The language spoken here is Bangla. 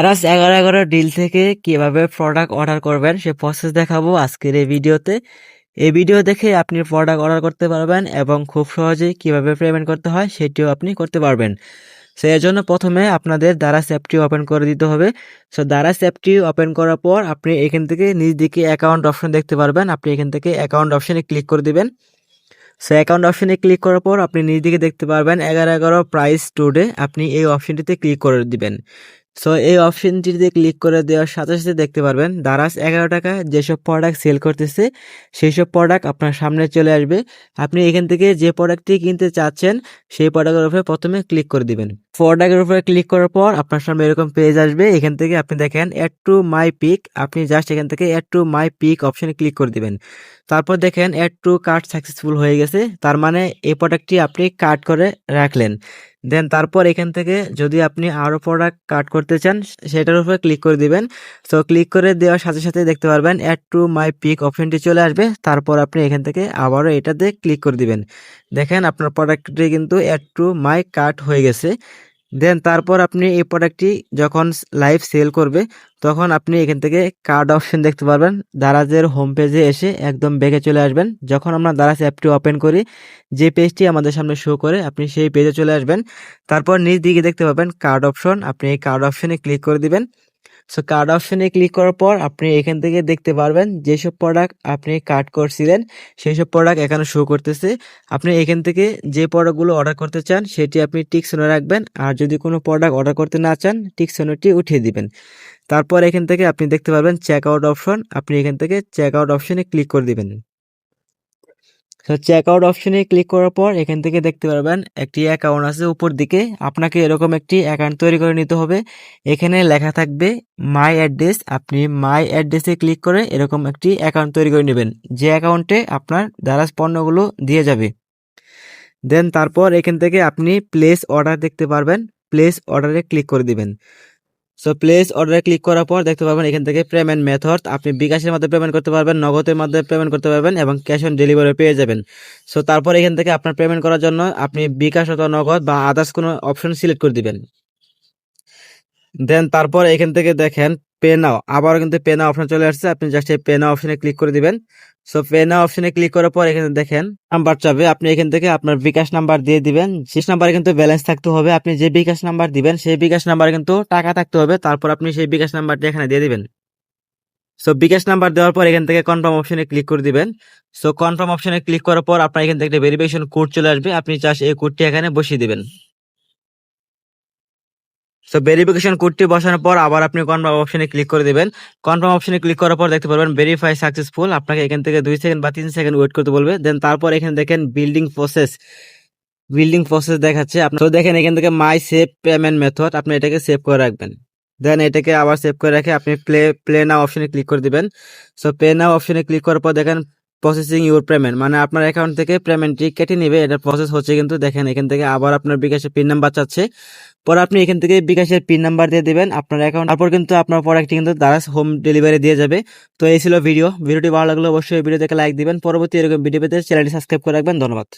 দারাজ এগারো এগারো ডিল থেকে কীভাবে প্রোডাক্ট অর্ডার করবেন, সে প্রসেস দেখাবো আজকের এই ভিডিওতে। এই ভিডিও দেখে আপনি প্রোডাক্ট অর্ডার করতে পারবেন এবং খুব সহজেই কীভাবে পেমেন্ট করতে হয় সেটিও আপনি করতে পারবেন। সো, এর জন্য প্রথমে আপনাদের দারাজ অ্যাপটি ওপেন করে দিতে হবে। সো দারাজ অ্যাপটি ওপেন করার পর আপনি এখান থেকে নিজ দিকে অ্যাকাউন্ট অপশন দেখতে পারবেন। আপনি এখান থেকে অ্যাকাউন্ট অপশনে ক্লিক করে দিবেন। সো অ্যাকাউন্ট অপশনে ক্লিক করার পর আপনি নিজ দিকে দেখতে পারবেন এগারো এগারো প্রাইস টুডে আপনি এই অপশনটিতে ক্লিক করে দিবেন। সো এই অপশনটিতে ক্লিক করে দেওয়ার সাথে সাথে দেখতে পারবেন দারাজ এগারো টাকা যেসব প্রোডাক্ট সেল করতেছে সেই সব প্রোডাক্ট আপনার সামনে চলে আসবে। আপনি এখান থেকে যে প্রোডাক্টটি কিনতে চাচ্ছেন, সেই প্রোডাক্টের উপরে প্রথমে ক্লিক করে দিবেন। প্রোডাক্টের উপরে ক্লিক করার পর আপনার সামনে এরকম পেজ আসবে। এখান থেকে আপনি দেখেন অ্যাড টু মাই পিক আপনি জাস্ট এখান থেকে অ্যাড টু মাই পিক অপশনে ক্লিক করে দিবেন। তারপর দেখেন অ্যাড টু কার্ড সাকসেসফুল হয়ে গেছে। তার মানে এই প্রোডাক্টটি আপনি কার্ড করে রাখলেন। দেন তারপর এখান থেকে যদি আপনি আরও প্রোডাক্ট কাট করতে চান, সেটার উপরে ক্লিক করে দিবেন। তো ক্লিক করে দেওয়ার সাথে সাথে দেখতে পারবেন অ্যাড টু মাই পিক অপশনটি চলে আসবে। তারপর আপনি এখান থেকে আবারও এটাতে ক্লিক করে দিবেন। দেখেন আপনার প্রোডাক্টটি কিন্তু অ্যাড টু মাই কাট হয়ে গেছে। দেন তারপর আপনি এই প্রোডাক্টটি যখন লাইভ সেল করবে, তখন আপনি এখান থেকে কার্ড অপশন দেখতে পারবেন। দারাজের হোম পেজে এসে একদম ব্যাগে চলে আসবেন। যখন আমরা দারাজ অ্যাপটি ওপেন করি, যে পেজটি আমাদের সামনে শো করে, আপনি সেই পেজে চলে আসবেন। তারপর নিজ দিকে দেখতে পাবেন কার্ড অপশন আপনি এই কার্ড অপশনে ক্লিক করে দিবেন। সো কার্ড অপশনে ক্লিক করার পর আপনি এখান থেকে দেখতে পারবেন যেসব প্রোডাক্ট আপনি কার্ড করছিলেন সেই সব প্রোডাক্ট এখানে শো করতেছে। আপনি এখান থেকে যে প্রোডাক্টগুলো অর্ডার করতে চান, সেটি আপনি টিক শোনে রাখবেন। আর যদি কোনো প্রোডাক্ট অর্ডার করতে না চান টিক শোনটি উঠিয়ে দিবেন। তারপর এখান থেকে আপনি দেখতে পারবেন চেক আউট অপশন আপনি এখান থেকে চেক আউট অপশনে ক্লিক করে দিবেন। তো চেক আউট অপশনে ক্লিক করার পর এখান থেকে দেখতে পারবেন একটি অ্যাকাউন্ট আছে উপর দিকে। আপনাকে এরকম একটি অ্যাকাউন্ট তৈরি করে নিতে হবে। এখানে লেখা থাকবে মাই অ্যাড্রেস আপনি মাই অ্যাড্রেসে ক্লিক করে এরকম একটি অ্যাকাউন্ট তৈরি করে নেবেন। যে অ্যাকাউন্টে আপনার দারাজ পণ্যগুলো দিয়ে যাবে। দেন তারপর এখান থেকে আপনি প্লেস অর্ডার দেখতে পারবেন। প্লেস অর্ডারে ক্লিক করে দিবেন। সো প্লেস অর্ডারে ক্লিক করার পর দেখতে পাবেন এখান থেকে পেমেন্ট মেথড আপনি বিকাশের মাধ্যমে পেমেন্ট করতে পারবেন, নগদের মাধ্যমে পেমেন্ট করতে পারবেন এবং ক্যাশ অন ডেলিভারি পেয়ে যাবেন। সো তারপর এখান থেকে আপনার পেমেন্ট করার জন্য আপনি বিকাশ অথবা নগদ বা আদার্স কোনো অপশন সিলেক্ট করে দিবেন। দেন তারপর এখান থেকে দেখেন পে নাও আবারও কিন্তু পে নাও অপশন চলে আসছে। আপনি জাস্ট এই পে নাও অপশনে ক্লিক করে দিবেন। সো পে নাও অপশনে ক্লিক করার পর এখানে দেখেন নাম্বার চাবে। আপনি এখান থেকে আপনার বিকাশ নাম্বার দিয়ে দিবেন। শেষ নাম্বারে কিন্তু ব্যালেন্স থাকতে হবে। আপনি যে বিকাশ নাম্বার দিবেন, সেই বিকাশ নাম্বারে কিন্তু টাকা থাকতে হবে। তারপর আপনি সেই বিকাশ নাম্বারটি এখানে দিয়ে দিবেন। সো বিকাশ নাম্বার দেওয়ার পর এখান থেকে কনফার্ম অপশনে ক্লিক করে দিবেন। সো কনফার্ম অপশনে ক্লিক করার পর আপনার এখান থেকে একটা ভেরিফিকেশন কোড চলে আসবে। আপনি চাষ এই কোডটি এখানে বসিয়ে দিবেন। সো ভেরিফিকেশন কোডটি বসানোর পর আবার আপনি কনফার্ম অপশনে ক্লিক করে দিবেন। কনফার্ম অপশনে ক্লিক করার পর দেখতে পারবেন ভেরিফাই সাকসেসফুল আপনাকে এখান থেকে দুই সেকেন্ড বা তিন সেকেন্ড ওয়েট করতে বলবে। দেন তারপর এখানে দেখেন বিল্ডিং প্রসেস বিল্ডিং প্রসেস দেখাচ্ছে আপনার। তো দেখেন এখান থেকে মাই সেভ পেমেন্ট মেথড আপনি এটাকে সেভ করে রাখবেন। দেন এটাকে আবার সেভ করে রেখে আপনি প্লে প্লে নাও অপশনে ক্লিক করে দিবেন। সো পে নাও অপশনে ক্লিক করার পর দেখেন প্রসেসিং ইউর পেমেন্ট মানে আপনার অ্যাকাউন্ট থেকে পেমেন্টটি কেটে নেবে, এটা প্রসেস হচ্ছে কিন্তু দেখেন, এখান থেকে আবার আপনার বিকাশের পিন নাম্বার চাচ্ছে। পরে আপনি এখান থেকে বিকাশের পিন নাম্বার দিয়ে দেবেন, আপনার অ্যাকাউন্ট তারপর কিন্তু আপনার প্রোডাক্টটি কিন্তু দ্বারা হোম ডেলিভারি দিয়ে যাবে। তো এই ছিল ভিডিও ভিডিওটি ভালো লাগলে অবশ্যই ভিডিও থেকে লাইক দিবেন, পরবর্তী এরকম ভিডিও পেতে চ্যানেলটি সাবস্ক্রাইব করে রাখবেন, ধন্যবাদ।